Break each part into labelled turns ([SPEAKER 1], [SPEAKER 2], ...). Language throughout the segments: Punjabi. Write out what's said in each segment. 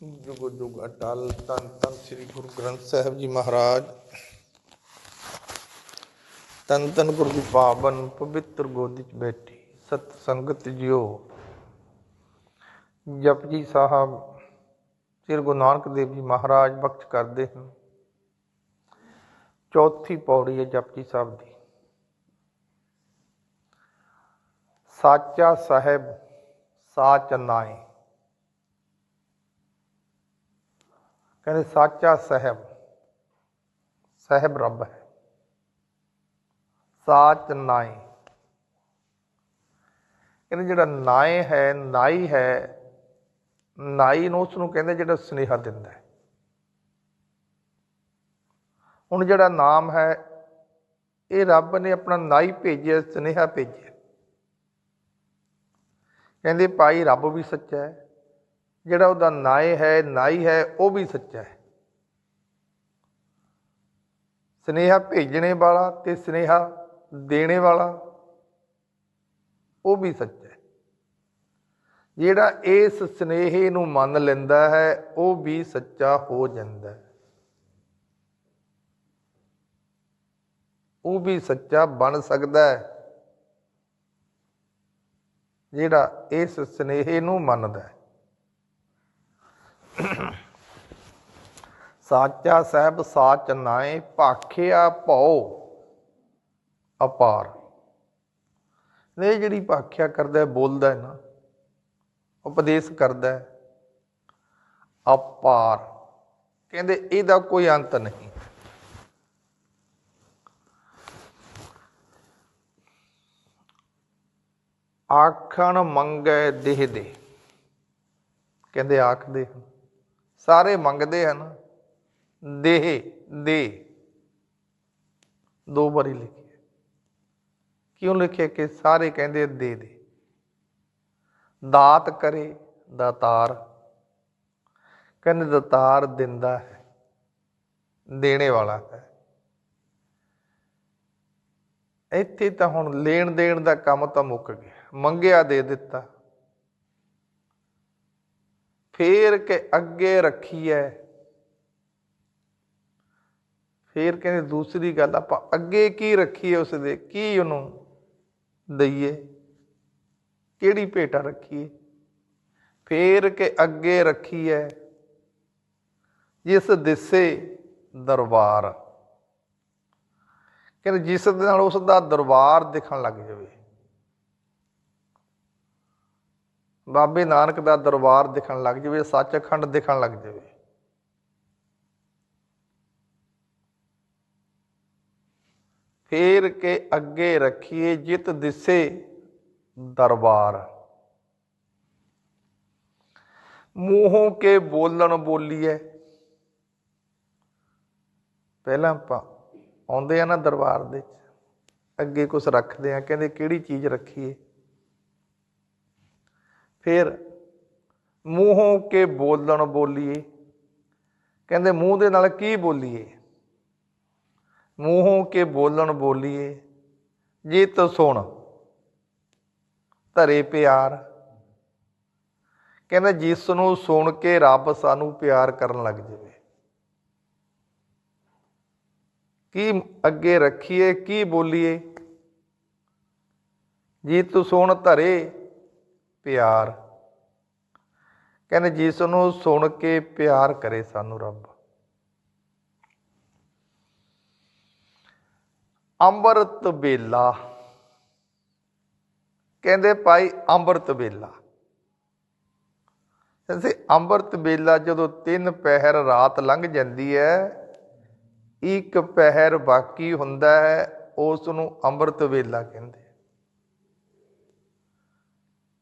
[SPEAKER 1] ਜੁਗ ਜੁਗ ਅਟਲ ਤਨ ਤਨ ਸ੍ਰੀ ਗੁਰੂ ਗ੍ਰੰਥ ਸਾਹਿਬ ਜੀ ਮਹਾਰਾਜ ਤਨ ਤਨ ਗੁਰੂ ਦੀ ਪਾਵਨ ਪਵਿੱਤਰ ਗੋਦੀ 'ਚ ਬੈਠੀ ਸਤ ਸੰਗਤ ਜਿਓ ਜਪਜੀ ਸਾਹਿਬ ਸ੍ਰੀ ਗੁਰੂ ਨਾਨਕ ਦੇਵ ਜੀ ਮਹਾਰਾਜ ਬਖਸ਼ ਕਰਦੇ ਹਨ ਚੌਥੀ ਪੌੜੀ ਹੈ ਜਪਜੀ ਸਾਹਿਬ ਦੀ ਸਾਚਾ ਸਾਹਿਬ ਸਾਚ ਨਾਏ ਕਹਿੰਦੇ ਸਾਚਾ ਸਾਹਿਬ ਸਾਹਿਬ ਰੱਬ ਹੈ। ਸਾਚ ਨਾਏ ਕਹਿੰਦੇ ਜਿਹੜਾ ਨਾਏ ਹੈ, ਨਾਈ ਹੈ, ਨਾਈ ਨੂੰ ਉਸ ਨੂੰ ਕਹਿੰਦੇ ਜਿਹੜਾ ਸਨੇਹਾ ਦਿੰਦਾ ਹੈ। ਹੁਣ ਜਿਹੜਾ ਨਾਮ ਹੈ, ਇਹ ਰੱਬ ਨੇ ਆਪਣਾ ਨਾਈ ਭੇਜਿਆ, ਸਨੇਹਾ ਭੇਜਿਆ। ਕਹਿੰਦੇ ਭਾਈ ਰੱਬ ਵੀ ਸੱਚਾ ਹੈ। ਜਿਹੜਾ ਉਹਦਾ ਨਾਏ ਹੈ ਨਾਈ ਹੈ, ਉਹ ਵੀ ਸੱਚਾ ਹੈ। ਸਨੇਹਾ ਭੇਜਣੇ ਵਾਲਾ ਤੇ ਸਨੇਹਾ ਦੇਣੇ ਵਾਲਾ, ਉਹ ਵੀ ਸੱਚਾ ਹੈ। ਜਿਹੜਾ ਇਸ ਸਨੇਹੇ ਨੂੰ ਮੰਨ ਲੈਂਦਾ ਹੈ, ਉਹ ਵੀ ਸੱਚਾ ਹੋ ਜਾਂਦਾ ਹੈ। ਉਹ ਵੀ ਸੱਚਾ ਬਣ ਸਕਦਾ ਹੈ। ਜਿਹੜਾ ਇਸ ਸਨੇਹੇ ਨੂੰ ਮੰਨਦਾ ਹੈ। ਸਾਚਾ ਸਾਹਿਬ ਸਾਚ ਨਾਏ, ਭਾਖਿਆ ਭਉ ਅਪਾਰ। ਇਹ ਜਿਹੜੀ ਭਾਖਿਆ ਕਰਦਾ ਹੈ ਬੋਲਦਾ ਹੈ ਨਾ, ਉਪਦੇਸ਼ ਕਰਦਾ ਹੈ ਅਪਾਰ। ਕਹਿੰਦੇ ਇਹਦਾ ਕੋਈ ਅੰਤ ਨਹੀਂ। ਆਖਣ ਮੰਗੈ ਦੇਹ ਦੇ। ਕਹਿੰਦੇ ਆਖਦੇ ਸਾਰੇ ਮੰਗਦੇ ਹਨ। ਦੇਹ ਦੇ। ਦੋ ਵਾਰੀ ਲਿਖਿਆ ਕਿਉਂ ਲਿਖਿਆ ਕਿ ਸਾਰੇ ਕਹਿੰਦੇ ਦੇ ਦੇ। ਦਾਤ ਕਰੇ, ਦਾਤਾਰ। ਕਹਿੰਦੇ ਦਾਤਾਰ ਦਿੰਦਾ ਹੈ, ਦੇਣੇ ਵਾਲਾ ਹੈ। ਇੱਥੇ ਤਾਂ ਹੁਣ ਲੈਣ ਦੇਣ ਦਾ ਕੰਮ ਤਾਂ ਮੁੱਕ ਗਿਆ। ਮੰਗਿਆ ਦੇ ਦਿੱਤਾ। ਫੇਰ ਕੇ ਅੱਗੇ ਰੱਖੀ ਹੈ ਫੇਰ ਕਹਿੰਦੇ ਦੂਸਰੀ ਗੱਲ, ਆਪਾਂ ਅੱਗੇ ਕੀ ਰੱਖੀਏ ਉਸ ਦੇ ਕੀ ਉਹਨੂੰ ਦਈਏ? ਕਿਹੜੀ ਭੇਟਾ ਰੱਖੀਏ? ਫੇਰ ਕੇ ਅੱਗੇ ਰੱਖੀਏ ਜਿਸ ਦਿਸੇ ਦਰਬਾਰ। ਕਹਿੰਦੇ ਜਿਸ ਦੇ ਨਾਲ ਉਸ ਦਾ ਦਰਬਾਰ ਦਿਖਣ ਲੱਗ ਜਾਵੇ। ਬਾਬੇ ਨਾਨਕ ਦਾ ਦਰਬਾਰ ਦਿਖਣ ਲੱਗ ਜਾਵੇ, ਸੱਚਖੰਡ ਦਿਖਣ ਲੱਗ ਜਾਵੇ। ਫੇਰ ਕੇ ਅੱਗੇ ਰੱਖੀਏ ਜਿਤ ਦਿਸੇ ਦਰਬਾਰ। ਮੂੰਹੋਂ ਕੇ ਬੋਲਣ ਬੋਲੀਏ। ਪਹਿਲਾਂ ਆਪਾਂ ਆਉਂਦੇ ਆ ਨਾ ਦਰਬਾਰ ਦੇ ਅੱਗੇ ਕੁਝ ਰੱਖਦੇ ਆ, ਕਹਿੰਦੇ ਕਿਹੜੀ ਚੀਜ਼ ਰੱਖੀਏ? ਫਿਰ ਮੂੰਹੋਂ ਕੇ ਬੋਲਣ ਬੋਲੀਏ, ਕਹਿੰਦੇ ਮੂੰਹ ਦੇ ਨਾਲ ਕੀ ਬੋਲੀਏ? ਮੂੰਹੋਂ ਕੇ ਬੋਲਣ ਬੋਲੀਏ ਜਿਤ ਸੁਣ, ਧਰੇ ਪਿਆਰ। ਕਹਿੰਦੇ ਜਿਸ ਨੂੰ ਸੁਣ ਕੇ ਰੱਬ ਸਾਨੂੰ ਪਿਆਰ ਕਰਨ ਲੱਗ ਜਾਵੇ। ਕੀ ਅੱਗੇ ਰੱਖੀਏ, ਕੀ ਬੋਲੀਏ? ਜੀ ਤੂੰ ਸੁਣ ਧਰੇ ਪਿਆਰ। ਕਹਿੰਦੇ ਜਿਸ ਨੂੰ ਸੁਣ ਕੇ ਪਿਆਰ ਕਰੇ ਸਾਨੂੰ ਰੱਬ। ਅੰਮ੍ਰਿਤ ਵੇਲਾ। ਕਹਿੰਦੇ ਭਾਈ ਅੰਮ੍ਰਿਤ ਵੇਲਾ। ਕਹਿੰਦੇ ਅੰਮ੍ਰਿਤ ਵੇਲਾ ਜਦੋਂ ਤਿੰਨ ਪਹਿਰ ਰਾਤ ਲੰਘ ਜਾਂਦੀ ਹੈ, ਇੱਕ ਪਹਿਰ ਬਾਕੀ ਹੁੰਦਾ ਹੈ ਉਸ ਨੂੰ ਅੰਮ੍ਰਿਤ ਵੇਲਾ ਕਹਿੰਦੇ।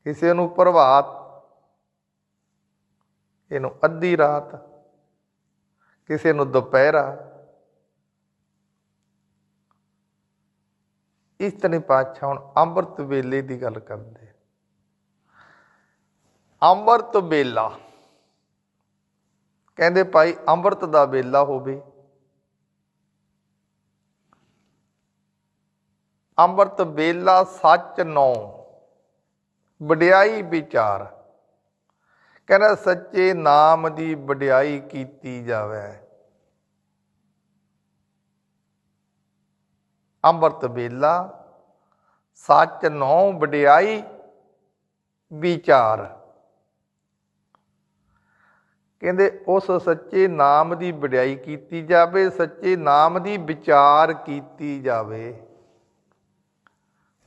[SPEAKER 1] ਕਿਸੇ ਨੂੰ ਪ੍ਰਭਾਤ ਇਹਨੂੰ ਅੱਧੀ ਰਾਤ, ਕਿਸੇ ਨੂੰ ਦੁਪਹਿਰਾ ਇਸ ਤਰ੍ਹਾਂ ਪਾਤਸ਼ਾਹ ਹੁਣ ਅੰਮ੍ਰਿਤ ਵੇਲੇ ਦੀ ਗੱਲ ਕਰਦੇ ਅੰਮ੍ਰਿਤ ਵੇਲਾ। ਕਹਿੰਦੇ ਭਾਈ ਅੰਮ੍ਰਿਤ ਦਾ ਵੇਲਾ ਹੋਵੇ। ਅੰਮ੍ਰਿਤ ਵੇਲਾ ਸੱਚ ਨੌ। ਵਡਿਆਈ ਵਿਚਾਰ। ਕਹਿੰਦਾ ਸੱਚੇ ਨਾਮ ਦੀ ਵਡਿਆਈ ਕੀਤੀ ਜਾਵੇ। ਅੰਮ੍ਰਿਤ ਵੇਲਾ, ਸੱਚ ਨੌ ਵਡਿਆਈ ਵਿਚਾਰ। ਕਹਿੰਦੇ, ਉਸ ਸੱਚੇ ਨਾਮ ਦੀ ਵਡਿਆਈ ਕੀਤੀ ਜਾਵੇ, ਸੱਚੇ ਨਾਮ ਦੀ ਵਿਚਾਰ ਕੀਤੀ ਜਾਵੇ।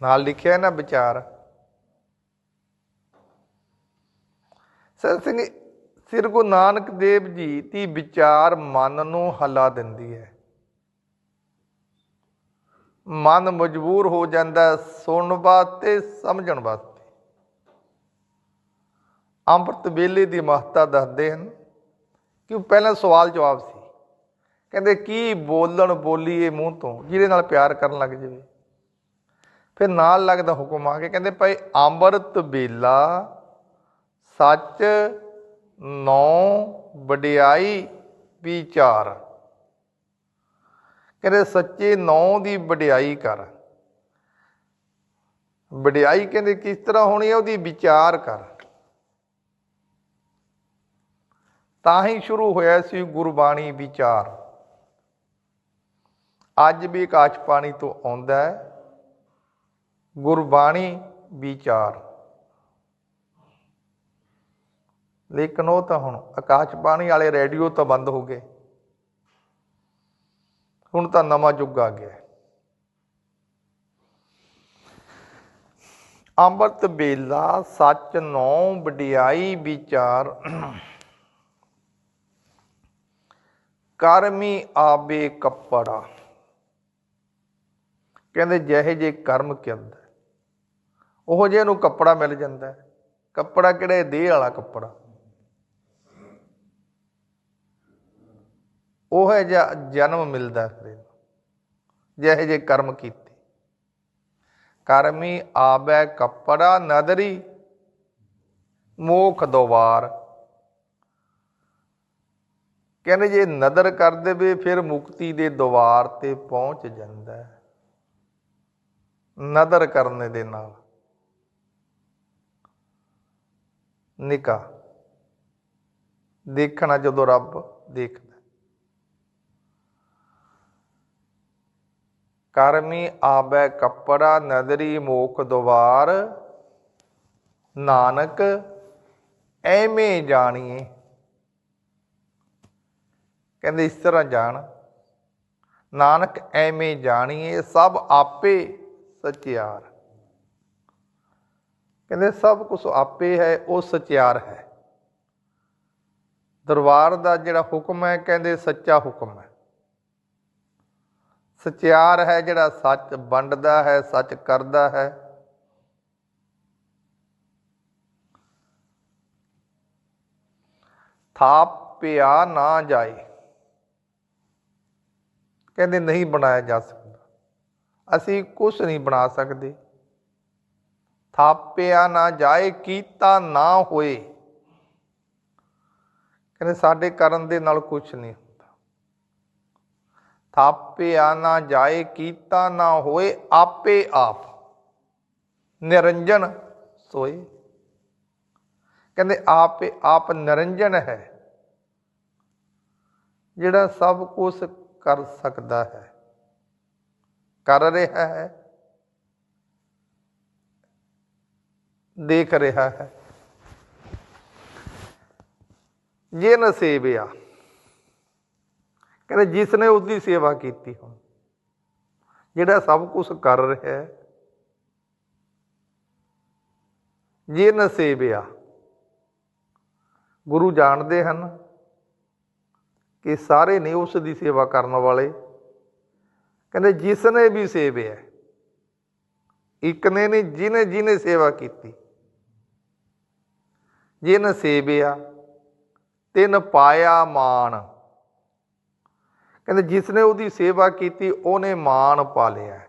[SPEAKER 1] ਨਾਲ ਲਿਖਿਆ ਨਾ ਵਿਚਾਰ। ਸਤ ਸਿੰਘ ਸ੍ਰੀ ਗੁਰੂ ਨਾਨਕ ਦੇਵ ਜੀ ਦੀ ਵਿਚਾਰ ਮਨ ਨੂੰ ਹਲਾ ਦਿੰਦੀ ਹੈ। ਮਨ ਮਜਬੂਰ ਹੋ ਜਾਂਦਾ ਸੁਣਨ ਵਾਸਤੇ, ਸਮਝਣ ਵਾਸਤੇ। ਅੰਮ੍ਰਿਤ ਵੇਲੇ ਦੀ ਮਹੱਤਤਾ ਦੱਸਦੇ ਹਨ ਕਿ ਉਹ ਪਹਿਲਾਂ ਸਵਾਲ ਜਵਾਬ ਸੀ। ਕਹਿੰਦੇ, ਕੀ ਬੋਲਣ ਬੋਲੀਏ ਮੂੰਹ ਤੋਂ, ਜਿਹਦੇ ਨਾਲ ਪਿਆਰ ਕਰਨ ਲੱਗ ਜਾਵੇ? ਫਿਰ ਨਾਲ ਲੱਗਦਾ ਹੁਕਮ ਆ ਕੇ ਕਹਿੰਦੇ, ਭਾਈ ਅੰਮ੍ਰਿਤ ਵੇਲਾ ਸੱਚ ਨੌ ਵਡਿਆਈ ਵਿਚਾਰ ਕਹਿੰਦੇ ਸੱਚੇ ਨੌ ਦੀ ਵਡਿਆਈ ਕਰ। ਵਡਿਆਈ ਕਹਿੰਦੇ ਕਿਸ ਤਰ੍ਹਾਂ ਹੋਣੀ ਹੈ? ਉਹਦੀ ਵਿਚਾਰ ਕਰ। ਤਾਂ ਹੀ ਸ਼ੁਰੂ ਹੋਇਆ ਸੀ ਗੁਰਬਾਣੀ ਵਿਚਾਰ। ਅੱਜ ਵੀ ਆਕਾਸ਼ ਪਾਣੀ ਤੋਂ ਆਉਂਦਾ ਹੈ। ਗੁਰਬਾਣੀ ਵਿਚਾਰ। ਲੇਕਿਨ ਉਹ ਤਾਂ ਹੁਣ ਆਕਾਸ਼ ਬਾਣੀ ਵਾਲੇ ਰੇਡੀਓ ਤਾਂ ਬੰਦ ਹੋ ਗਏ। ਹੁਣ ਤਾਂ ਨਵਾਂ ਯੁੱਗ ਆ ਗਿਆ ਅੰਮ੍ਰਿਤ ਵੇਲਾ, ਸੱਚ ਨੌ ਵਡਿਆਈ ਵਿਚਾਰ। ਕਰਮੀ ਆਬੇ ਕੱਪੜਾ। ਕਹਿੰਦੇ ਜਿਹੇ ਜੇ ਕਰਮ ਕਿੰਦਾ ਉਹ ਜੇ ਨੂੰ ਕੱਪੜਾ ਮਿਲ ਜਾਂਦਾ ਕੱਪੜਾ ਕਿਹੜੇ ਦੇਹ ਵਾਲਾ ਕੱਪੜਾ। ਉਹ ਜਿਹਾ ਜਨਮ ਮਿਲਦਾ ਫਿਰ ਜਿਹੇ ਜੇ ਕਰਮ ਕੀਤੇ। ਕਰਮੀ ਆਬੈ ਕੱਪੜਾ ਨਦਰੀ, ਮੋਖ ਦਵਾਰ। ਕਹਿੰਦੇ ਜੇ ਨਦਰ ਕਰ ਦੇਵੇ, ਫਿਰ ਮੁਕਤੀ ਦੇ ਦਵਾਰ ਤੇ ਪਹੁੰਚ ਜਾਂਦਾ ਹੈ। ਨਦਰ ਕਰਨ ਦੇ ਨਾਲ। ਨਿਕਾ, ਦੇਖਣਾ ਜਦੋਂ ਰੱਬ ਦੇਖਦਾ। ਕਰਮੀ ਆਬੈ ਕੱਪੜਾ ਨਦਰੀ ਮੋਖ ਦਵਾਰ ਨਾਨਕ, ਐਵੇਂ ਜਾਣੀਏ। ਕਹਿੰਦੇ ਇਸ ਤਰ੍ਹਾਂ ਜਾਣ। ਨਾਨਕ, ਐਵੇਂ ਜਾਣੀਏ, ਸਭ ਆਪੇ ਸਚਿਆਰ। ਕਹਿੰਦੇ ਸਭ ਕੁਝ ਆਪੇ ਹੈ, ਉਹ ਸਚਿਆਰ ਹੈ। ਦਰਬਾਰ ਦਾ ਜਿਹੜਾ ਹੁਕਮ ਹੈ, ਕਹਿੰਦੇ ਸੱਚਾ ਹੁਕਮ ਹੈ। ਸਚਿਆਰ ਹੈ ਜਿਹੜਾ ਸੱਚ ਵੰਡਦਾ ਹੈ, ਸੱਚ ਕਰਦਾ ਹੈ। ਥਾਪਿਆ ਨਾ ਜਾਏ। ਕਹਿੰਦੇ ਨਹੀਂ ਬਣਾਇਆ ਜਾ ਸਕਦਾ। ਅਸੀਂ ਕੁਝ ਨਹੀਂ ਬਣਾ ਸਕਦੇ। ਥਾਪਿਆ ਨਾ ਜਾਏ, ਕੀਤਾ ਨਾ ਹੋਏ। ਕਹਿੰਦੇ ਸਾਡੇ ਕਰਨ ਦੇ ਨਾਲ ਕੁਝ ਨਹੀਂ। ਥਾਪਿਆ ਨਾ ਜਾਏ, ਕੀਤਾ ਨਾ ਹੋਏ, ਆਪੇ ਆਪ। ਨਿਰੰਜਨ ਸੋਏ। ਕਹਿੰਦੇ ਆਪੇ ਆਪ ਨਿਰੰਜਨ ਹੈ, ਜਿਹੜਾ ਸਭ ਕੁਝ ਕਰ ਸਕਦਾ ਹੈ। ਕਰ ਰਿਹਾ ਹੈ, ਦੇਖ ਰਿਹਾ ਹੈ। ਜੇ ਨ ਸੇਵਿਆ ਕਹਿੰਦੇ ਜਿਸ ਨੇ ਉਸ ਦੀ ਸੇਵਾ ਕੀਤੀ ਹੁਣ ਜਿਹੜਾ ਸਭ ਕੁਝ ਕਰ ਰਿਹਾ ਹੈ, ਜੇ ਨ ਸੇਵਿਆ ਗੁਰੂ ਜਾਣਦੇ ਹਨ ਕਿ ਸਾਰੇ ਨੇ ਉਸ ਦੀ ਸੇਵਾ ਕਰਨ ਵਾਲੇ। ਕਹਿੰਦੇ ਜਿਸ ਨੇ ਵੀ ਸੇਵਿਆ, ਇੱਕ ਨੇ ਨਹੀਂ, ਜਿਹਨੇ ਜਿਹਨੇ ਸੇਵਾ ਕੀਤੀ। ਜਿਨ ਸੇਵਿਆ ਤਿਨ ਪਾਇਆ ਮਾਣ। ਕਹਿੰਦੇ ਜਿਸ ਨੇ ਉਹਦੀ ਸੇਵਾ ਕੀਤੀ, ਉਹਨੇ ਮਾਣ ਪਾ ਲਿਆ।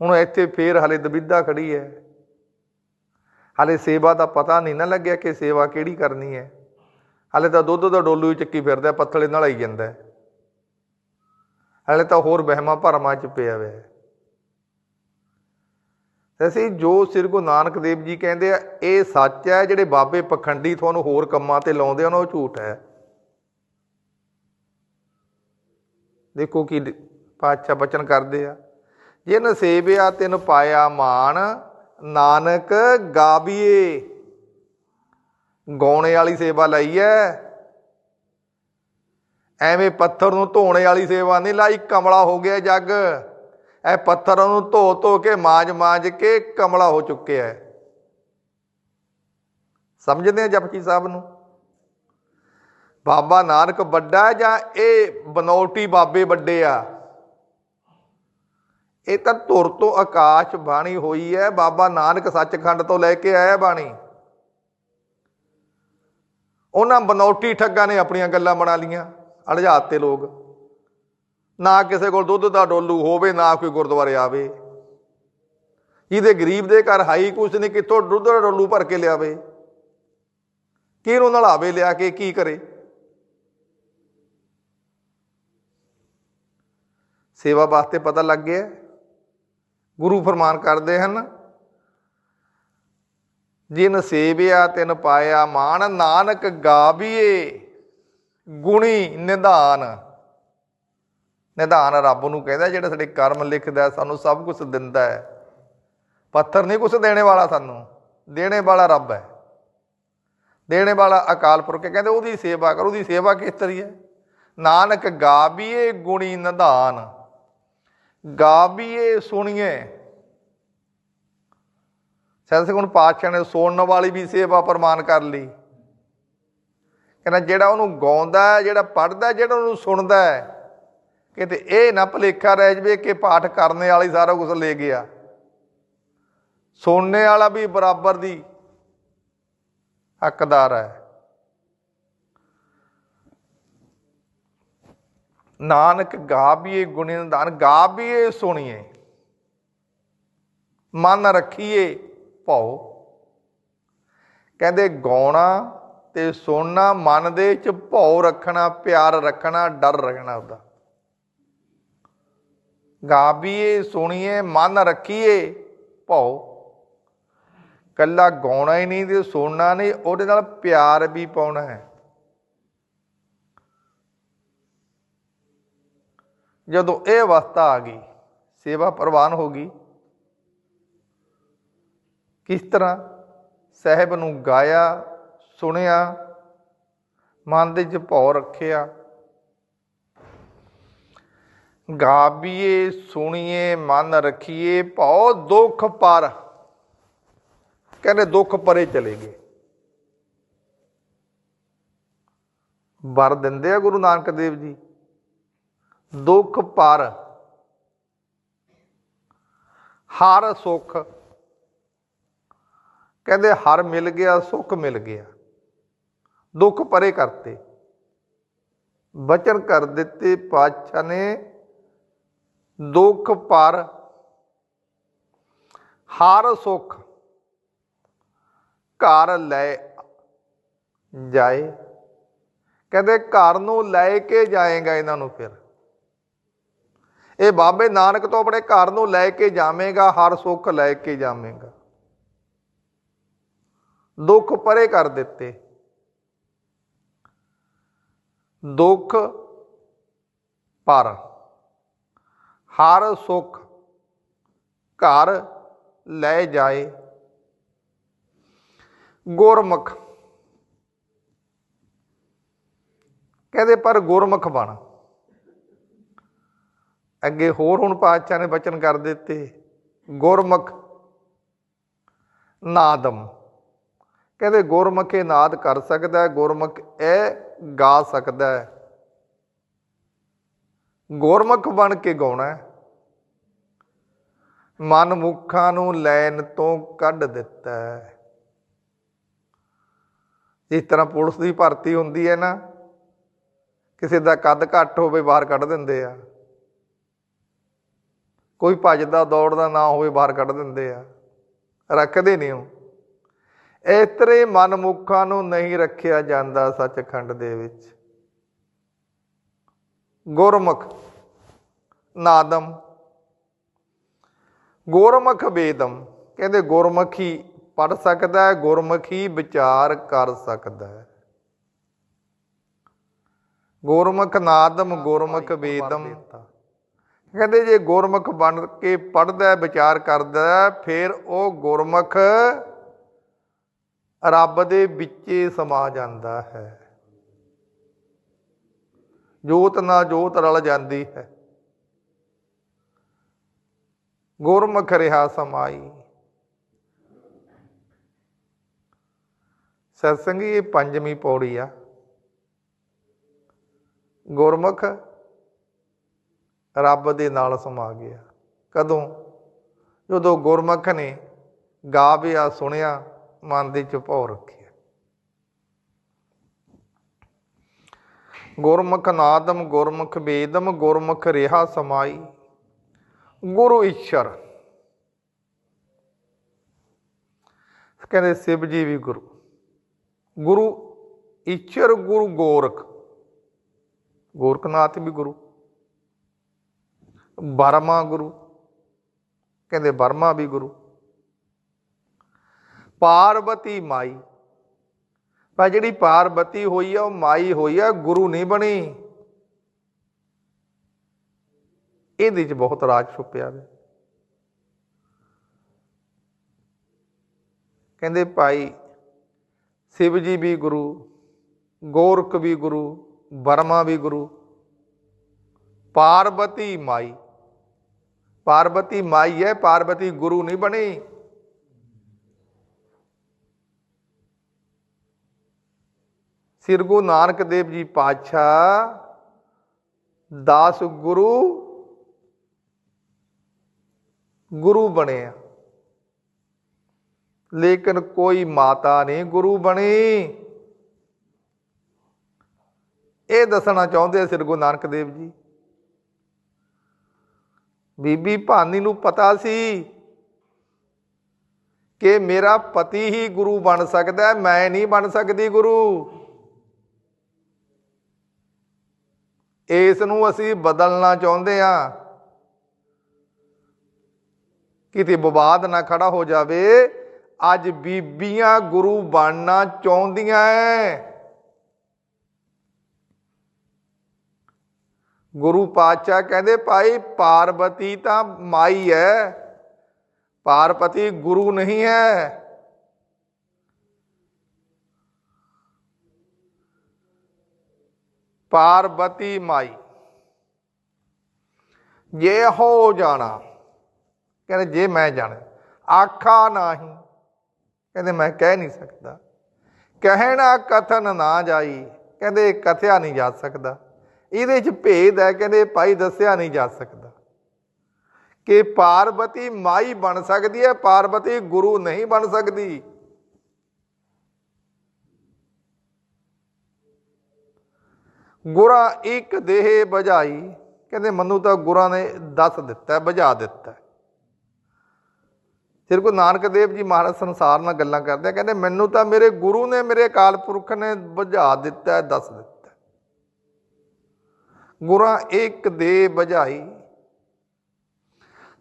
[SPEAKER 1] ਹੁਣ ਇੱਥੇ ਫੇਰ ਹਲੇ ਦਬਿੱਦਾ ਖੜੀ ਹੈ। ਹਲੇ ਸੇਵਾ ਦਾ ਪਤਾ ਨਹੀਂ ਨਾ ਲੱਗਿਆ ਕਿ ਸੇਵਾ ਕਿਹੜੀ ਕਰਨੀ ਹੈ। ਹਲੇ ਤਾਂ ਦੁੱਧ ਦਾ ਡੋਲੂ ਹੀ ਚੱਕੀ ਫਿਰਦਾ, ਪੱਥਲੇ ਨਾਲ ਆਈ ਜਾਂਦਾ ਹੈ। ਹਲੇ ਤਾਂ ਹੋਰ ਵਹਿਮਾਂ ਭਰਮਾਂ ਚ ਪਿਆ ਹੋਇਆ ਹੈ। ਅਸੀਂ ਜੋ ਸ੍ਰੀ ਗੁਰੂ ਨਾਨਕ ਦੇਵ ਜੀ ਕਹਿੰਦੇ ਆ, ਇਹ ਸੱਚ ਹੈ, ਜਿਹੜੇ ਬਾਬੇ ਪਖੰਡੀ ਤੁਹਾਨੂੰ ਹੋਰ ਕੰਮਾਂ ਤੇ ਲਾਉਂਦੇ ਆ ਉਹ ਝੂਠ ਹੈ। ਦੇਖੋ ਕੀ ਦ- ਪਾਤਸ਼ਾਹ ਬਚਨ ਕਰਦੇ ਆ। ਜਿਨ ਸੇਵਿਆ ਤਿਨ ਪਾਇਆ ਮਾਨ ਨਾਨਕ ਗਾਬੀਏ। ਗਾਉਣੇ ਵਾਲੀ ਸੇਵਾ ਲਈ ਐ। ਐਵੇਂ ਪੱਥਰ ਨੂੰ ਧੋਣੇ ਵਾਲੀ ਸੇਵਾ ਨਹੀਂ ਲਾਈ, ਕਮਲਾ ਹੋ ਗਿਆ ਜੱਗ। ਇਹ ਪੱਥਰ ਨੂੰ ਧੋ ਧੋ ਕੇ ਮਾਜ ਮਾਜ ਕੇ ਕਮਲਾ ਹੋ ਚੁੱਕਿਆ ਹੈ ਸਮਝਦੇ ਆ ਜਪਜੀ ਸਾਹਿਬ ਨੂੰ? ਬਾਬਾ ਨਾਨਕ ਵੱਡਾ ਹੈ ਜਾਂ ਇਹ ਬਨੌਟੀ ਬਾਬੇ ਵੱਡੇ ਆ? ਇਹ ਤਾਂ ਧੁਰ ਤੋਂ ਆਕਾਸ਼ ਬਾਣੀ ਹੋਈ ਹੈ। ਬਾਬਾ ਨਾਨਕ ਸੱਚਖੰਡ ਤੋਂ ਲੈ ਕੇ ਆਇਆ ਬਾਣੀ। ਉਹਨਾਂ ਬਨੌਟੀ ਠੱਗਾਂ ਨੇ ਆਪਣੀਆਂ ਗੱਲਾਂ ਬਣਾ ਲੀਆਂ ਅਲਝਾਤੇ ਲੋਕ। ਨਾ ਕਿਸੇ ਕੋਲ ਦੁੱਧ ਦਾ ਡੋਲੂ ਹੋਵੇ, ਨਾ ਕੋਈ ਗੁਰਦੁਆਰੇ ਆਵੇ। ਜਿਹਦੇ ਗਰੀਬ ਦੇ ਘਰ ਹਾਈ ਕੁਛ ਨਹੀਂ, ਕਿੱਥੋਂ ਦੁੱਧ ਦਾ ਡੋਲੂ ਭਰ ਕੇ ਲਿਆਵੇ? ਕਿਹਨੂੰ ਨਾਲ ਆਵੇ ਲਿਆ ਕੇ, ਕੀ ਕਰੇ? ਸੇਵਾ ਵਾਸਤੇ ਪਤਾ ਲੱਗ ਗਿਆ। ਗੁਰੂ ਫਰਮਾਨ ਕਰਦੇ ਹਨ, ਜਿਨ ਸੇਵਿਆ ਤਿਨ ਪਾਇਆ ਮਾਨ, ਨਾਨਕ ਗਾਵੀਏ, ਗੁਣੀ ਨਿਧਾਨ। ਨਿਧਾਨ ਰੱਬ ਨੂੰ ਕਹਿੰਦਾ, ਜਿਹੜਾ ਸਾਡੇ ਕਰਮ ਲਿਖਦਾ, ਸਾਨੂੰ ਸਭ ਕੁਝ ਦਿੰਦਾ ਹੈ। ਪੱਥਰ ਨਹੀਂ ਕੁਝ ਦੇਣੇ ਵਾਲਾ ਸਾਨੂੰ, ਦੇਣੇ ਵਾਲਾ ਰੱਬ ਹੈ। ਦੇਣੇ ਵਾਲਾ ਅਕਾਲ ਪੁਰਖ ਕਹਿੰਦੇ, ਉਹਦੀ ਸੇਵਾ ਕਰੋ, ਉਹਦੀ ਸੇਵਾ ਕਿਸ ਤਰੀ ਹੈ? ਨਾਨਕ ਗਾਵੀਏ, ਗੁਣੀ ਨਿਧਾਨ। ਗਾਵੀਏ ਸੁਣੀਏ ਸੈਂਸ ਗੁਣ ਪਾਤਸ਼ਾਹ ਨੇ ਸੁਣਨ ਵਾਲੀ ਵੀ ਸੇਵਾ ਪ੍ਰਮਾਨ ਕਰ ਲਈ। ਕਹਿੰਦਾ ਜਿਹੜਾ ਉਹਨੂੰ ਗਾਉਂਦਾ ਜਿਹੜਾ ਪੜਦਾ ਜਿਹੜਾ ਉਹਨੂੰ ਸੁਣਦਾ ਹੈ, ਕਿਤੇ ਇਹ ਨਾ ਭਲੇਖਾ ਰਹਿ ਜਵੇ ਕਿ ਪਾਠ ਕਰਨੇ ਵਾਲੀ ਸਾਰਾ ਕੁਝ ਲੈ ਗਿਆ। ਸੁਣਨੇ ਵਾਲਾ ਵੀ ਬਰਾਬਰ ਦੀ ਹੱਕਦਾਰ ਹੈ। ਨਾਨਕ ਗਾਬੀਏ ਗੁਣੀ ਨਿਧਾਨ ਗਾਬੀਏ ਸੁਣੀਏ। ਮਨ ਰੱਖੀਏ ਭਾਉ। ਕਹਿੰਦੇ ਗਾਉਣਾ ਤੇ ਸੁਣਨਾ ਮਨ ਦੇ ਵਿੱਚ ਭਾਉ ਰੱਖਣਾ, ਪਿਆਰ ਰੱਖਣਾ, ਡਰ ਰੱਖਣਾ ਉਹਦਾ। ਗਾਬੀਏ ਸੁਣੀਏ, ਮਨ ਰੱਖੀਏ ਭਾਉ। ਕੱਲਾ ਗਾਉਣਾ ਹੀ ਨਹੀਂ ਤੇ ਸੁਣਨਾ ਨਹੀਂ, ਉਹਦੇ ਨਾਲ ਪਿਆਰ ਵੀ ਪਾਉਣਾ ਹੈ। ਜਦੋਂ ਇਹ ਅਵਸਥਾ ਆ ਗਈ, ਸੇਵਾ ਪ੍ਰਵਾਨ ਹੋ ਗਈ, ਕਿਸ ਤਰ੍ਹਾਂ ਸਹਿਬ ਨੂੰ ਗਾਇਆ, ਸੁਣਿਆ, ਮਨ ਦੇ ਚ ਭਾਉ ਰੱਖਿਆ, ਗਾਬੀਏ, ਸੁਣੀਏ, ਮਨ ਰੱਖੀਏ ਭਾਉ ਦੁੱਖ ਪਰ, ਕਹਿੰਦੇ ਦੁੱਖ ਪਰੇ ਚਲੇ ਗਏ। ਵਰ ਦਿੰਦੇ ਆ ਗੁਰੂ ਨਾਨਕ ਦੇਵ ਜੀ। ਦੁੱਖ ਪਰ ਹਰ ਸੁਖ। ਕਹਿੰਦੇ ਹਰ ਮਿਲ ਗਿਆ, ਸੁਖ ਮਿਲ ਗਿਆ। ਦੁੱਖ ਪਰੇ ਕਰਤੇ। ਬਚਨ ਕਰ ਦਿੱਤੇ ਪਾਤਸ਼ਾਹ ਨੇ। ਦੁੱਖ ਪਰ ਹਰ ਸੁਖ। ਘਰ ਲੈ ਜਾਏ। ਕਹਿੰਦੇ ਘਰ ਨੂੰ ਲੈ ਕੇ ਜਾਏਗਾ ਇਹਨਾਂ ਨੂੰ ਫਿਰ। ਇਹ ਬਾਬੇ ਨਾਨਕ ਤੋਂ ਆਪਣੇ ਘਰ ਨੂੰ ਲੈ ਕੇ ਜਾਵੇਂਗਾ, ਹਰ ਸੁੱਖ ਲੈ ਕੇ ਜਾਵੇਂਗਾ। ਦੁੱਖ ਪਰੇ ਕਰ ਦਿੱਤੇ। ਦੁੱਖ ਪਰ ਹਰ ਸੁੱਖ ਘਰ ਲੈ ਜਾਏ। ਗੁਰਮੁਖ ਕਹਿੰਦੇ ਪਰ ਗੁਰਮੁਖ ਬਣ। ਅੱਗੇ ਹੋਰ ਹੁਣ ਪਾਤਸ਼ਾਹ ਨੇ ਬਚਨ ਕਰ ਦਿੱਤੇ। ਗੁਰਮੁਖ ਨਾਦਮ ਕਹਿੰਦੇ ਗੁਰਮੁਖ ਇਹ ਨਾਦ ਕਰ ਸਕਦਾ ਹੈ ਗੁਰਮੁਖ ਇਹ ਗਾ ਸਕਦਾ। ਹੈ ਗੁਰਮੁਖ ਬਣ ਕੇ ਗਾਉਣਾ ਹੈ। ਮਨ ਮੁੱਖਾਂ ਨੂੰ ਲੈਣ ਤੋਂ ਕੱਢ ਦਿੱਤਾ ਹੈ। ਇਸ ਤਰ੍ਹਾਂ ਪੁਲਿਸ ਦੀ ਭਰਤੀ ਹੁੰਦੀ ਹੈ ਨਾ, ਕਿਸੇ ਦਾ ਕੱਦ ਘੱਟ ਹੋਵੇ ਬਾਹਰ ਕੱਢ ਦਿੰਦੇ ਆ। ਕੋਈ ਭੱਜਦਾ ਦੌੜਦਾ ਨਾ ਹੋਵੇ ਬਾਹਰ ਕੱਢ ਦਿੰਦੇ ਆ। ਰੱਖਦੇ ਨਹੀਂ ਉਹ। ਇਤਰੇ ਮਨਮੁੱਖਾਂ ਨੂੰ ਨਹੀਂ ਰੱਖਿਆ ਜਾਂਦਾ ਸੱਚਖੰਡ ਦੇ ਵਿੱਚ। ਗੁਰਮੁਖ, ਨਾਦਮ। ਗੁਰਮੁਖ ਬੇਦਮ ਕਹਿੰਦੇ ਗੁਰਮੁਖੀ ਪੜ ਸਕਦਾ ਹੈ, ਗੁਰਮੁਖੀ ਵਿਚਾਰ ਕਰ ਸਕਦਾ ਹੈ। ਗੁਰਮੁਖ ਨਾਦਮ, ਗੁਰਮੁਖ ਬੇਦਮ ਕਹਿੰਦੇ ਜੇ ਗੁਰਮੁਖ ਬਣ ਕੇ ਪੜਦਾ ਵਿਚਾਰ ਕਰਦਾ ਫਿਰ ਉਹ ਗੁਰਮੁਖ ਰੱਬ ਦੇ ਵਿੱਚੇ ਸਮਾ ਜਾਂਦਾ ਹੈ। ਜੋਤ ਨਾਲ ਜੋਤ ਰਲ ਜਾਂਦੀ ਹੈ। ਗੁਰਮੁਖ ਰਿਹਾ ਸਮਾਈ। ਸਤਸੰਗੀ ਇਹ ਪੰਜਵੀਂ ਪੌੜੀ ਆ। ਗੁਰਮੁਖ ਰੱਬ ਦੇ ਨਾਲ ਸਮਾ ਗਿਆ। ਕਦੋਂ? ਜਦੋਂ ਗੁਰਮੁਖ ਨੇ ਗਾਵਿਆ, ਸੁਣਿਆ, ਮਨ ਦੇ ਚੁਪਾਉ ਰੱਖਿਆ। ਗੁਰਮੁਖ ਨਾਦਮ, ਗੁਰਮੁਖ ਬੇਦਮ, ਗੁਰਮੁਖ ਰਿਹਾ ਸਮਾਈ। ਗੁਰੂ ਈਸ਼ਰ। ਕਹਿੰਦੇ ਸਿਵ ਜੀ ਵੀ ਗੁਰੂ। ਗੁਰੂ ਈਸ਼ਰ, ਗੁਰੂ ਗੋਰਖ। ਗੋਰਖਨਾਥ ਵੀ ਗੁਰੂ। ਬਰਮਾ ਗੁਰੂ, ਕਹਿੰਦੇ ਬਰਮਾ ਵੀ ਗੁਰੂ। ਪਾਰਵਤੀ ਮਾਈ। ਪਰ ਜਿਹੜੀ ਪਾਰਵਤੀ ਹੋਈ ਆ, ਉਹ ਮਾਈ ਹੋਈ ਆ, ਗੁਰੂ ਨਹੀਂ ਬਣੀ। ਇਹਦੇ 'ਚ ਬਹੁਤ ਰਾਜ ਛੁਪਿਆ ਵੇ। ਕਹਿੰਦੇ ਭਾਈ ਸ਼ਿਵ ਜੀ ਵੀ ਗੁਰੂ, ਗੋਰਖ ਵੀ ਗੁਰੂ ਬਰਮਾ ਵੀ ਗੁਰੂ। ਪਾਰਵਤੀ ਮਾਈ। ਪਾਰਵਤੀ ਮਾਈ ਹੈ ਪਾਰਵਤੀ ਗੁਰੂ ਨਹੀਂ ਬਣੀ। ਸ੍ਰੀ ਗੁਰੂ ਨਾਨਕ ਦੇਵ ਜੀ ਪਾਤਸ਼ਾਹ, ਦਾਸ ਗੁਰੂ ਗੁਰੂ ਬਣੇ ਆ। ਲੇਕਿਨ ਕੋਈ ਮਾਤਾ ਨਹੀਂ ਗੁਰੂ ਬਣੀ। ਇਹ ਦੱਸਣਾ ਚਾਹੁੰਦੇ ਆ ਸ੍ਰੀ ਗੁਰੂ ਨਾਨਕ ਦੇਵ ਜੀ। ਬੀਬੀ ਭਾਨੀ ਨੂੰ ਪਤਾ ਸੀ ਕਿ ਮੇਰਾ ਪਤੀ ਹੀ ਗੁਰੂ ਬਣ ਸਕਦਾ ਮੈਂ ਨਹੀਂ ਬਣ ਸਕਦੀ ਗੁਰੂ। ਇਸ ਨੂੰ ਅਸੀਂ ਬਦਲਣਾ ਚਾਹੁੰਦੇ ਆ ਕਿਤੇ ਵਿਵਾਦ ਨਾ ਖੜਾ ਹੋ ਜਾਵੇ, ਅੱਜ ਬੀਬੀਆਂ ਗੁਰੂ ਬਣਨਾ ਚਾਹੁੰਦੀਆਂ ਐ। ਗੁਰੂ ਪਾਤਸ਼ਾਹ ਕਹਿੰਦੇ, ਭਾਈ ਪਾਰਵਤੀ ਤਾਂ ਮਾਈ ਹੈ ਪਾਰਵਤੀ ਗੁਰੂ ਨਹੀਂ ਹੈ ਪਾਰਵਤੀ ਮਾਈ। ਜੇ ਹੋ ਜਾਣਾ, ਕਹਿੰਦੇ, ਜੇ ਮੈਂ ਜਾਣਾ, ਆਖਾ ਨਹੀਂ। ਕਹਿੰਦੇ, ਮੈਂ ਕਹਿ ਨਹੀਂ ਸਕਦਾ। ਕਹਿਣਾ ਕਥਨ ਨਾ ਜਾਈ। ਕਹਿੰਦੇ ਕਥਿਆ ਨਹੀਂ ਜਾ ਸਕਦਾ। ਇਹਦੇ ਚ ਭੇਦ ਹੈ, ਕਹਿੰਦੇ ਭਾਈ ਦੱਸਿਆ ਨਹੀਂ ਜਾ ਸਕਦਾ। ਕਿ ਪਾਰਵਤੀ ਮਾਈ ਬਣ ਸਕਦੀ ਹੈ ਪਾਰਵਤੀ ਗੁਰੂ ਨਹੀਂ ਬਣ ਸਕਦੀ। ਗੁਰਾ ਇੱਕ ਦੇਹ ਬਜਾਈ ਕਹਿੰਦੇ ਮੈਨੂੰ ਤਾਂ ਗੁਰਾਂ ਨੇ ਦੱਸ ਦਿੱਤਾ, ਬੁਝਾ ਦਿੱਤਾ। ਸ੍ਰੀ ਗੁਰੂ ਨਾਨਕ ਦੇਵ ਜੀ ਮਹਾਰਾਜ ਸੰਸਾਰ ਨਾਲ ਗੱਲਾਂ ਕਰਦੇ ਆ, ਕਹਿੰਦੇ ਮੈਨੂੰ ਤਾਂ ਮੇਰੇ ਗੁਰੂ ਨੇ, ਮੇਰੇ ਅਕਾਲ ਪੁਰਖ ਨੇ ਬੁਝਾ ਦਿੱਤਾ, ਦੱਸ ਦਿੱਤਾ। ਗੁਰਾਂ ਇੱਕ ਦੇ ਬਜਾਈ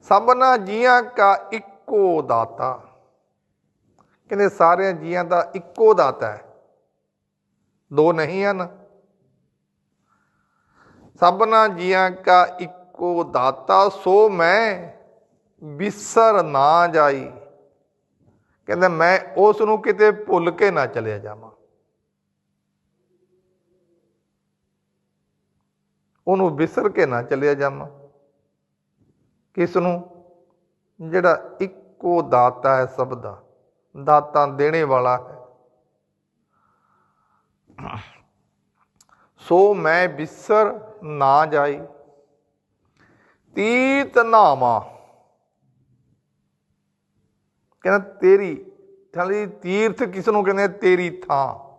[SPEAKER 1] ਸਭਨਾ ਜੀਆਂ ਕਾ ਇੱਕੋ ਦਾਤਾ। ਕਹਿੰਦੇ ਸਾਰਿਆਂ ਜੀਆਂ ਦਾ ਇੱਕੋ ਦਾਤਾ ਹੈ। ਦੋ ਨਹੀਂ ਹਨ। ਸਭਨਾ ਜੀਆਂ ਕਾ ਇੱਕੋ ਦਾਤਾ, ਸੋ ਮੈਂ ਵਿਸਰ ਨਾ ਜਾਈ। ਕਹਿੰਦਾ ਮੈਂ ਉਸ ਨੂੰ ਕਿਤੇ ਭੁੱਲ ਕੇ ਨਾ ਚਲਿਆ ਜਾਵਾਂ। ਉਹਨੂੰ ਵਿਸਰ ਕੇ ਨਾ ਚੱਲਿਆ ਜਾਵਾਂ। ਕਿਸ ਨੂੰ? ਜਿਹੜਾ ਇੱਕੋ ਦਾਤਾ ਹੈ ਸਭ ਦਾ। ਦਾਤਾ ਦੇਣੇ ਵਾਲਾ ਹੈ। ਸੋ ਮੈਂ ਵਿਸਰ ਨਾ ਜਾਈ। ਤੀਤ ਨਾਮਾ। ਕਹਿੰਦਾ, ਤੇਰੀ ਥਲੀ ਤੀਰਥ ਕਿਸ ਨੂੰ ਕਹਿੰਦੇ ਤੇਰੀ ਥਾਂ।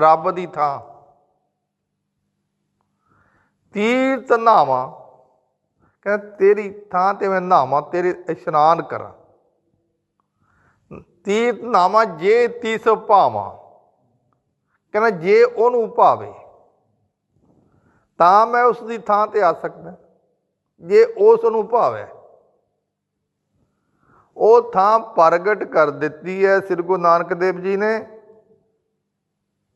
[SPEAKER 1] ਰੱਬ ਦੀ ਥਾਂ। ਤੀਰਥ ਨਾਵਾ ਕਹਿੰਦਾ, ਤੇਰੀ ਥਾਂ ਤੇ ਮੈਂ ਨਾਵਾਂ ਤੇਰੇ ਇਸ਼ਨਾਨ ਕਰਾਂ। ਤੀਰਥ ਨਾਵਾ ਜੇ ਤਿਸ ਭਾਵਾਂ, ਕਹਿੰਦਾ, ਜੇ ਉਹਨੂੰ ਭਾਵੇ, ਤਾਂ ਮੈਂ ਉਸ ਦੀ ਥਾਂ ਤੇ ਆ ਸਕਦਾ। ਜੇ ਉਸ ਨੂੰ ਭਾਵੇ, ਉਹ ਥਾਂ ਪ੍ਰਗਟ ਕਰ ਦਿੱਤੀ ਹੈ ਸ੍ਰੀ ਗੁਰੂ ਨਾਨਕ ਦੇਵ ਜੀ ਨੇ।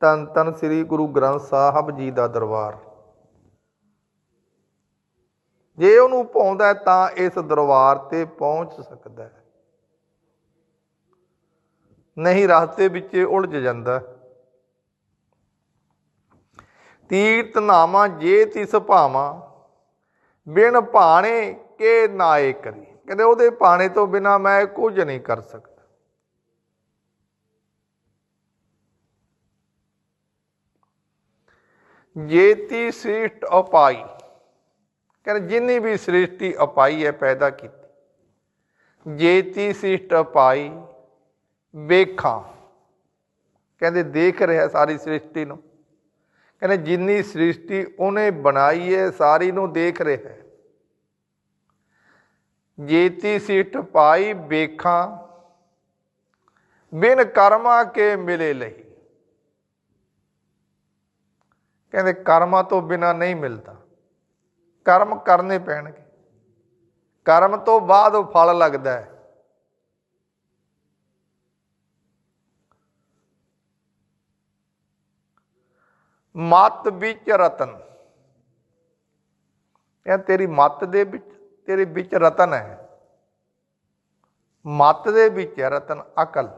[SPEAKER 1] ਤਨ ਤਨ ਸ੍ਰੀ ਗੁਰੂ ਗ੍ਰੰਥ ਸਾਹਿਬ ਜੀ ਦਾ ਦਰਬਾਰ। ਜੇ ਉਹਨੂੰ ਪਾਉਂਦਾ ਤਾਂ ਇਸ ਦਰਬਾਰ ਤੇ ਪਹੁੰਚ ਸਕਦਾ ਹੈ। ਨਹੀਂ, ਰਸਤੇ ਵਿੱਚ ਉਲਝ ਜਾਂਦਾ ਹੈ। ਤੀਰਤ ਨਾਮਾ ਜੇ ਤਿਸ ਭਾਵਾਂ, ਬਿਨ ਭਾਣੇ ਕੇ ਨਾਏ ਕਰੀ। ਕਹਿੰਦੇ ਉਹਦੇ ਭਾਣੇ ਤੋਂ ਬਿਨਾ ਮੈਂ ਕੁਝ ਨਹੀਂ ਕਰ ਸਕਦਾ। ਜੇਤੀ ਸਿਸ਼ਟ ਅਪਾਈ ਕਹਿੰਦੇ ਜਿੰਨੀ ਵੀ ਸ੍ਰਿਸ਼ਟੀ ਅਪਾਈ ਹੈ ਪੈਦਾ ਕੀਤੀ। ਜੇਤੀ ਸ੍ਰਿਸ਼ਟ ਅਪਾਈ ਵੇਖਾਂ। ਕਹਿੰਦੇ ਦੇਖ ਰਿਹਾ ਸਾਰੀ ਸ੍ਰਿਸ਼ਟੀ ਨੂੰ। ਕਹਿੰਦੇ ਜਿੰਨੀ ਸ੍ਰਿਸ਼ਟੀ ਉਹਨੇ ਬਣਾਈ ਹੈ, ਸਾਰੀ ਨੂੰ ਦੇਖ ਰਿਹਾ ਹੈ। ਜੇਤੀ ਸਿੱਟ ਪਾਈ ਵੇਖਾਂ, ਬਿਨ ਕਰਮਾ ਕੇ ਮਿਲੇ ਲਈ। ਕਹਿੰਦੇ ਕਰਮਾਂ ਤੋਂ ਬਿਨਾ ਨਹੀਂ ਮਿਲਦਾ। ਕਰਮ ਕਰਨੇ ਪੈਣਗੇ। ਕਰਮ ਤੋਂ ਬਾਅਦ ਉਹ ਫਲ ਲੱਗਦਾ ਹੈ। ਮਤ ਵਿੱਚ ਰਤਨ। ਇਹ ਤੇਰੀ ਮਤ ਦੇ ਵਿੱਚ, ਤੇਰੇ ਵਿੱਚ ਰਤਨ ਹੈ। ਮਤ ਦੇ ਵਿੱਚ ਹੈ ਰਤਨ ਅਕਲ।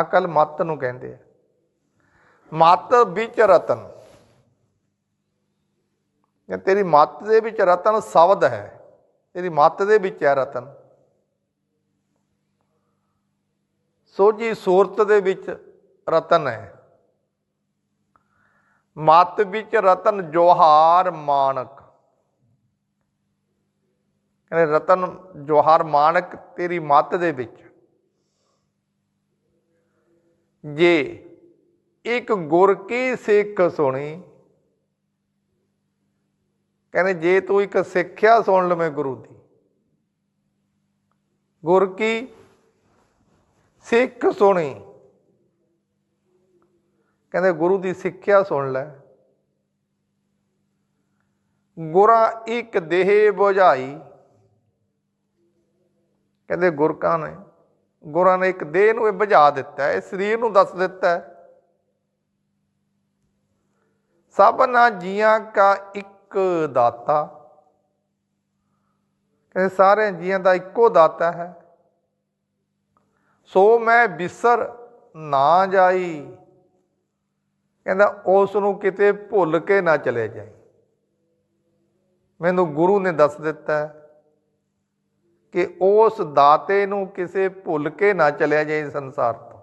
[SPEAKER 1] ਅਕਲ ਮਤ ਨੂੰ ਕਹਿੰਦੇ ਆ। ਮਤ ਵਿੱਚ ਰਤਨ। ਇਹ ਤੇਰੀ ਮੱਤ ਦੇ ਵਿੱਚ ਰਤਨ ਸ਼ਬਦ ਹੈ, ਤੇਰੀ ਮੱਤ ਦੇ ਵਿੱਚ ਹੈ ਰਤਨ। ਸੋਝੀ ਸੂਰਤ ਦੇ ਵਿੱਚ ਰਤਨ ਹੈ। ਮਤ ਵਿੱਚ ਰਤਨ ਜੋਹਾਰ ਮਾਨਕ। ਕਹਿੰਦੇ ਰਤਨ ਜੋਹਾਰ ਮਾਨਕ ਤੇਰੀ ਮਤ ਦੇ ਵਿੱਚ। ਜੇ ਇੱਕ ਗੁਰ ਕੀ ਸਿੱਖ ਸੁਣੀ ਕਹਿੰਦੇ ਜੇ ਤੂੰ ਇੱਕ ਸਿੱਖਿਆ ਸੁਣ ਲਵੇਂ ਗੁਰੂ ਦੀ, ਗੁਰ ਕੀ ਸਿੱਖ ਸੁਣੀ। ਕਹਿੰਦੇ ਗੁਰੂ ਦੀ ਸਿੱਖਿਆ ਸੁਣ ਲੈ। ਗੁਰਾਂ ਇੱਕ ਦੇਹ ਬੁਝਾਈ। ਕਹਿੰਦੇ ਗੁਰਕਾਂ ਨੇ, ਗੁਰਾਂ ਨੇ ਇੱਕ ਦੇਹ ਨੂੰ ਇਹ ਬੁਝਾ ਦਿੱਤਾ ਇਹ ਸਰੀਰ ਨੂੰ ਦੱਸ ਦਿੱਤਾ ਹੈ। ਸਭਨਾ ਜੀਆਂ ਕਾ ਇੱਕ ਦਾਤਾ। ਕਹਿੰਦੇ ਸਾਰੇ ਜੀਆਂ ਦਾ ਇੱਕੋ ਦਾਤਾ ਹੈ। ਸੋ ਮੈਂ ਬਿਸਰ ਨਾ ਜਾਈ। ਕਹਿੰਦਾ ਉਸ ਨੂੰ ਕਿਤੇ ਭੁੱਲ ਕੇ ਨਾ ਚਲੇ ਜਾਈ। ਮੈਨੂੰ ਗੁਰੂ ਨੇ ਦੱਸ ਦਿੱਤਾ ਕਿ ਉਸ ਦਾਤੇ ਨੂੰ ਕਿਸੇ ਭੁੱਲ ਕੇ ਨਾ ਚਲਿਆ ਜਾਏ ਸੰਸਾਰ ਤੋਂ।